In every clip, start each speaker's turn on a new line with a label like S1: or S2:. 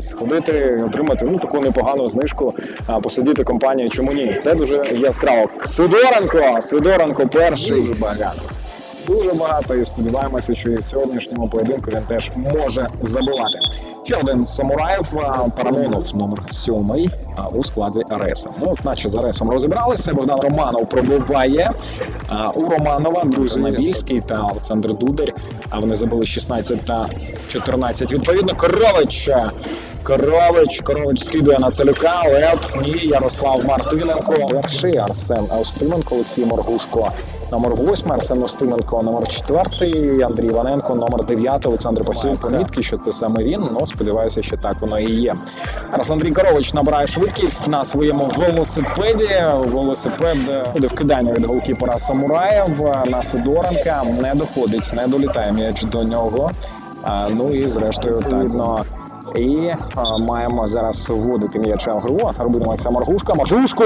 S1: сходити, отримати ну таку непогану знижку, а посидіти компанію. Чому ні? Це дуже яскраво. Сидоренко, Сидоренко перший. Дуже багато. Дуже багато і сподіваємося, що і в сьогоднішньому поєдинку він теж може забивати. Ще один з самураїв Парамонов, номер сьомий у складі Ареса. Ну, от наче з Аресом розібралися. Богдан Романов пробиває. У Романова друзі Навільський та Олександр Дударь. А вони забили 16 та 14. Відповідно, Корович. Корович, Корович скидує на Целюка, але ні, Ярослав Мартиненко. Перший Арсен Устименко, Олексій Моргушко. Номер 8, Арсен Устименко, номер 4, Андрій Іваненко, номер 9, Олександр Посюк. Помітки, що це саме він. Ну, сподіваюся, що так воно і є. Зараз Андрій Корович набирає швидкість на своєму велосипеді. Велосипед е, буде вкидання від голкіпера Самураєв на Сидоренка. Не доходить, не долітає м'яч до нього. А, ну і зрештою так. І а, маємо зараз вводити м'яча в гру. Робитиме це Маргушка. Маргушко!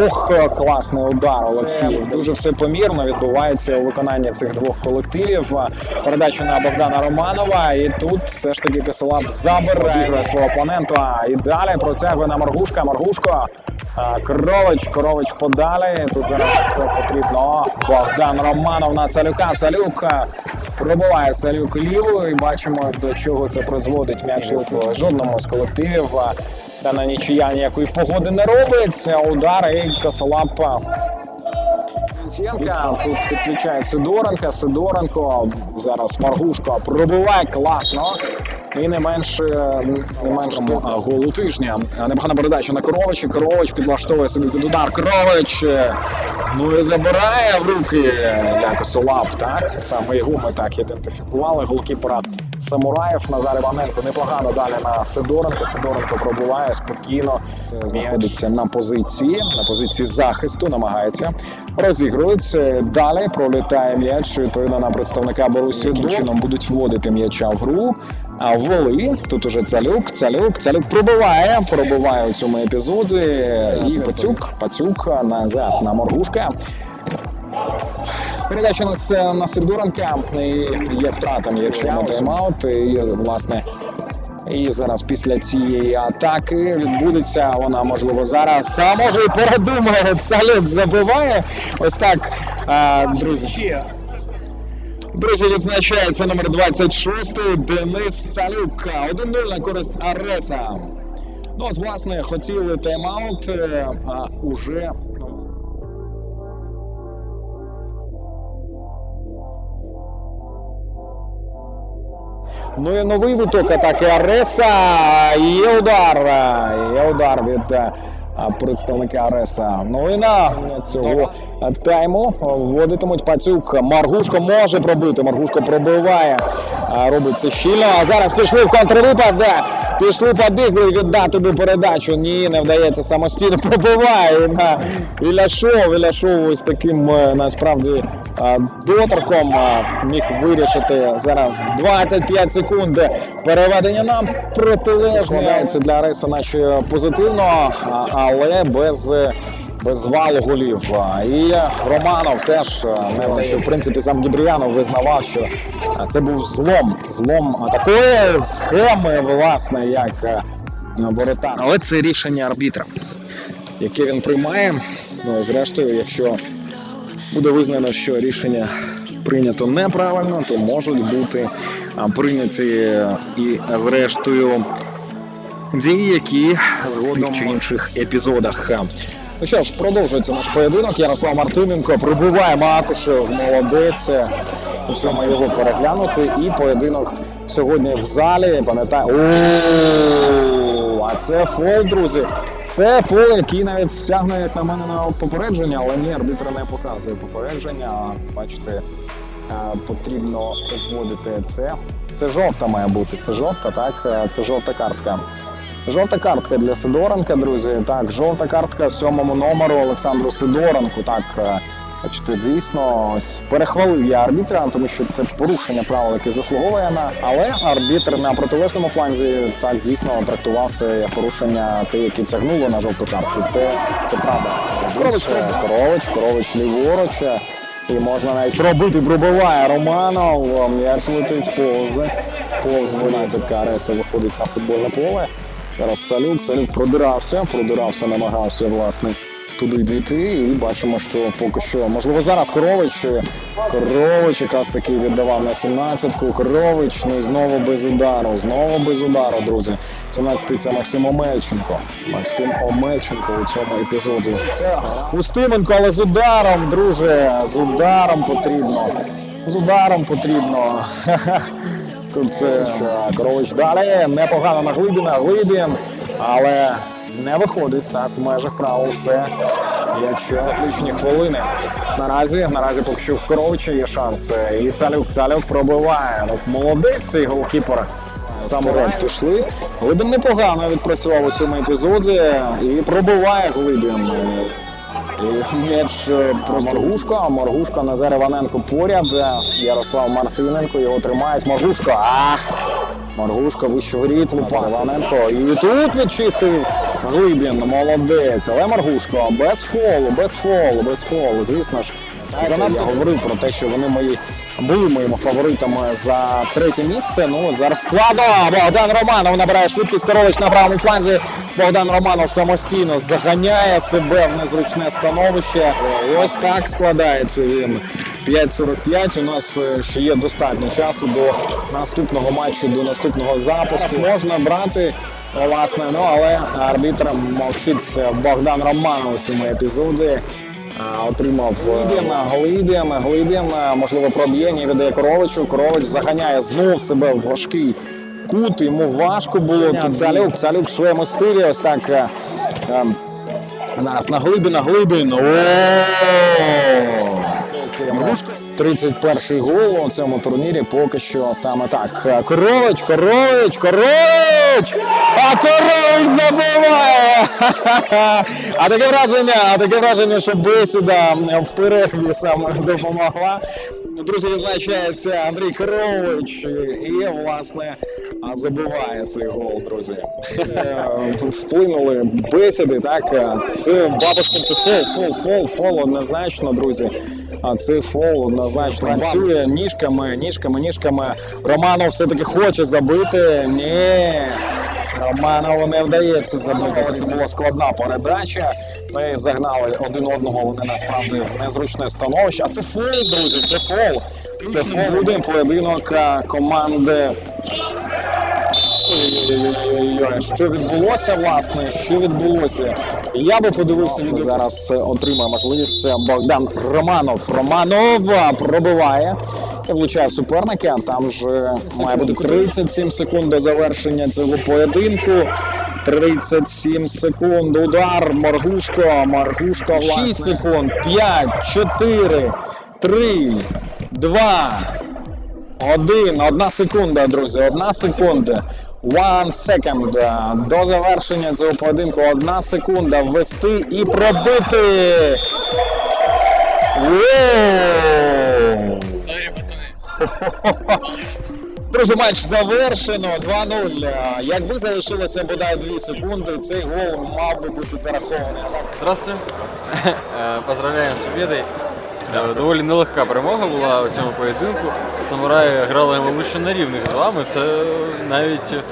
S1: Ох, класний удар, Олексій. Дуже все помірно відбувається у виконанні цих двох колективів. А, Передача на Богдана Романова. І тут все ж таки Киселап забирає свого опонента. І далі протягує на Маргушка. Маргушко. а, Крович, Корович подалі. Тут зараз потрібно Богдан Романов на Цалюка. Цалюк пробиває Цалюк лівою. І бачимо, до чого це призводить м'яч в жодному з колективів. Та на нічия ніякої погоди не робиться. Удар і Косолапа. Тут підключає Сидоренка. Сидоренко. Зараз Маргушко пробиває класно. І не менше не менше а, голу тижня. Непогана передача на Коровича. Корович підлаштовує собі під удар. Корович. е, Ну і забирає в руки для Косолап. Так саме його ми так ідентифікували. Голкіпера Самураєв Назар Іваненко непогано далі на Сидоренко. Сидоренко пробуває спокійно. Знаходиться на позиції, на позиції захисту, намагається розігрується. Далі пролітає м'яч відповідно на представника Борусі. Таким чином будуть вводити м'яча в гру. А ввели тут уже Цалюк, Цалюк, Цалюк пробиває, пробиває у цьому епізоді. І Пацюк, Пацюк назад на Моргушка. Передача на, С- на Сидоренка і є втрата м'яча тайм-аут. І, власне, і зараз після цієї атаки відбудеться вона, можливо, зараз. А може і передумає. Цалюк забиває. Ось так, друзі. Друзі, відзначається номер 26 Денис Цалюк. 1-0 на користь Ареса. Ну от, власне, хотіли тайм-аут, е, а уже Ну і новий виток атаки Ареса. Є удар. Є удар від представника Ареса. Ну і на цього тайму вводитимуть Пацюк. Маргушко може пробити. Маргушко пробиває. Робить це щільно. А зараз пішли в контрвипад. Пішли, побігли віддати би передачу. Ні, не вдається самостійно. Пробиває на Іляшов. Іляшов ось таким е, насправді е, доторком е, міг вирішити зараз 25 секунд. Переведення нам протилежне. Складається для Ареса наче позитивно, а- але без. Без валу голів. І Романов теж е, що в принципі сам Гібріянов визнавав, що е, це був злом, злом такої схеми, власне, як е, ворота. Але це рішення арбітра, яке він приймає. Ну, зрештою, якщо буде визнано, що рішення прийнято неправильно, то можуть бути прийняті і зрештою дії, які згодом в інших епізодах. Ну що ж, продовжується наш поєдинок. Ярослав Мартиненко прибуває Макушев, молодець. У цьому його переглянути. І поєдинок сьогодні в залі. Пам'ятаю. А це фол, друзі. Це фол, який навіть стягне, як на мене, на попередження, але ні, арбітр не показує попередження. Бачите, е, потрібно вводити це. Це жовта має бути. Це жовта, так? Е, Це жовта картка. Жовта картка для Сидоренка, друзі. Так, жовта картка сьомому номеру Олександру Сидоренку. Так, е, бачите, дійсно ось перехвалив я арбітра, тому що це порушення правил, яке заслуговує на. Але арбітр на протилежному фланзі так дійсно трактував це як порушення, те, яке тягнуло на жовту картку. Це, це правда. Корович, Корович, Корович ліворуч. І можна навіть пробити, пробиває Романов. М'яч летить повз. Повз 12 Ареса виходить на футбольне поле. Зараз Цалюк продирався, продирався, намагався власне туди дійти. І бачимо, що поки що, можливо, зараз Корович. Корович якраз таки віддавав на 17-ку. Корович, ну і знову без удару, знову без удару, друзі. 17-й це Максим Омельченко. Максим Омельченко у цьому епізоді. Це Устименко, але з ударом, друже, з ударом потрібно. З ударом потрібно. Тут Корович далі. Непогано на Глибіна. Глибін, але не виходить так в межах правил все. Якщо заключні хвилини. Наразі, наразі поки що в Коровича є шанс. І Цалюк, Цалюк пробиває. Ну, молодець цей голкіпер. Самород пішли. Глибін непогано відпрацював у цьому епізоді і пробиває Глибін. І М'яч е, просто Маргушко, Маргушко, Назар Іваненко поряд. е, Ярослав Мартиненко його тримають. Моргушка. Ах! Маргушка вище воріт, Назар Іваненко. І тут відчистив Глибін. Молодець. Але Маргушко без фолу, без фолу, без фолу. Звісно ж, занадто говорив про те, що вони мої були моїми фаворитами за третє місце. Ну от зараз складно. Богдан Романов набирає швидкість Корович на правому фланзі. Богдан Романов самостійно заганяє себе в незручне становище. Ось так складається він. 5.45. У нас е, ще є достатньо часу до наступного матчу, до наступного запуску. Можна брати. Власне, ну але арбітр мовчить Богдан Романов у цьому епізоді. Отримав Глибін, Глибін, Глибін, можливо, проб'єння віддає Коровичу. Корович заганяє знов себе в важкий кут. Йому важко було. Тут Цалюк, Цалюк в своєму стилі. Ось так. е, е, Зараз на Глибіна, Глибін. О! 31-й гол у цьому турнірі поки що саме так. Корович, Корович, Корович! А Корович забиває! А таке враження, а таке враження, що бесіда в перерві саме допомогла. Друзі, відзначається Андрій Корович і, власне, забиває цей гол, друзі. Е, Вплинули бесіди, так. Це бабушкин, це фол, фол, фол, фол однозначно, друзі. А це фол однозначно працює ніжками, ніжками, ніжками. Романов все-таки хоче забити. Ні. Романову не вдається забити. Це була складна передача. Ми загнали один одного. Вони насправді в незручне становище. А це фол, друзі, це фол. Це фол. Буде поєдинок команди. Що відбулося, власне? Що відбулося? Я би подивився відео. Зараз отримає можливість. Богдан Романов. Романов пробиває і влучає в суперника. Там же має бути 37 секунд до завершення цього поєдинку. 37 секунд. Удар. Моргушко. Моргушко. власне. 6 секунд. 5, 4, 3, 2, один, одна секунда, друзі, одна секунда. One second. До завершення цього поєдинку одна секунда ввести і пробити.
S2: Сорі, пацани.
S1: Друзі, матч завершено 2-0. Якби залишилося бодай 2 секунди, цей гол мав би бути зарахований.
S2: Здравствуйте. Е, Поздравляємо з победою. Е, Доволі нелегка перемога була у цьому поєдинку. Самураї грали, мабуть, на рівних з вами. Це навіть е,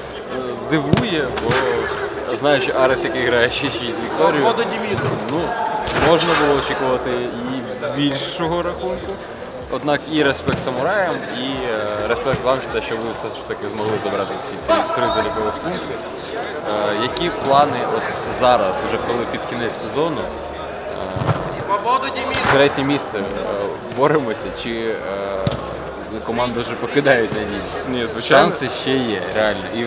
S2: дивує, бо знаючи Арес, який грає 6-6 Вікторію, ну, можна було очікувати і більшого рахунку. Однак і респект самураям, і е, респект вам, що ви все ж таки змогли забрати ці три, залікових пункти. Які плани от зараз, вже коли під кінець сезону, третє місце е, боремося, чи е, команду вже покидають надії?
S3: Ні, звичайно.
S2: Шанси ще є, реально, і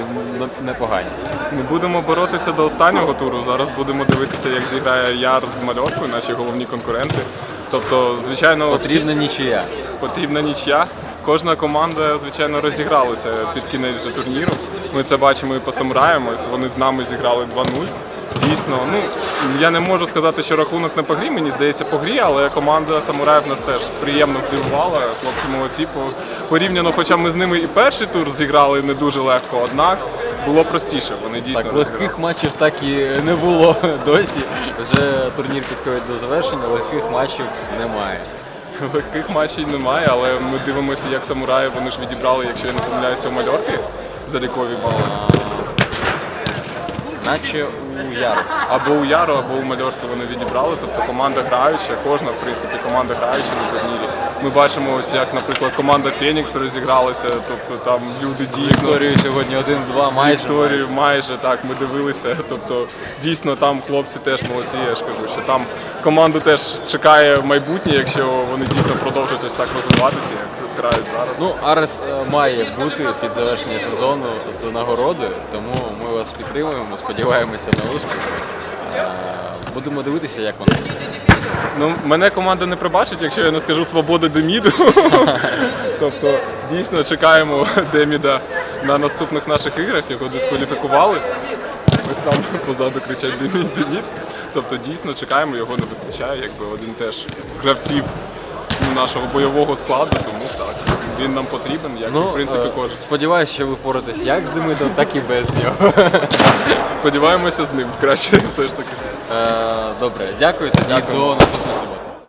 S2: непогані.
S3: Ми будемо боротися до останнього туру. Зараз будемо дивитися, як зіграє Яр з мальовкою, наші головні конкуренти. Тобто, звичайно,
S2: Потрібна нічия.
S3: потрібна нічия. Кожна команда, звичайно, розігралася під кінець вже турніру. Ми це бачимо і по самураям. Вони з нами зіграли 2-0. Дійсно, ну я не можу сказати, що рахунок не по грі, мені здається, по грі, але команда самураїв нас теж приємно здивувала. Хлопці молодці. Порівняно, хоча ми з ними і перший тур зіграли не дуже легко, однак було простіше. Вони дійсно
S2: Так, легких матчів так і не було досі. Вже турнір підходить до завершення, легких матчів немає.
S3: Легких матчів немає, але ми дивимося, як самураї вони ж відібрали, якщо я не помиляюся, у мальорки залікові бали.
S2: наче Яру.
S3: або у Яру, або у Мальорки вони відібрали. Тобто команда граюча, кожна, в принципі, команда граюча на турнірі. Ми бачимо, ось як, наприклад, команда Фенікс розігралася, тобто там люди дійсно.
S2: Вікторію сьогодні 1-2 майже.
S3: Вікторію майже так ми дивилися. Тобто дійсно там хлопці теж молодці. Я ж кажу, що там команду теж чекає майбутнє, якщо вони дійсно продовжать ось так розвиватися, грають зараз.
S2: Ну, Арес е, має бути під завершення сезону з нагородою, тому ми вас підтримуємо, сподіваємося на успіх. Е, Будемо дивитися, як воно.
S3: Ну, мене команда не пробачить, якщо я не скажу свободи Деміду. тобто, дійсно чекаємо Деміда на наступних наших іграх, його дискваліфікували. Там позаду кричать Демід, Демід. Тобто дійсно чекаємо, його не вистачає, якби один теж з гравців ну, нашого бойового складу, тому. Він нам потрібен, як і, в принципі
S2: е,
S3: кожен.
S2: сподіваюся, що ви впоратесь як з Демидом, так і без нього.
S3: Сподіваємося з ним краще все ж таки.
S2: Е, Добре, дякую тоді до наступного.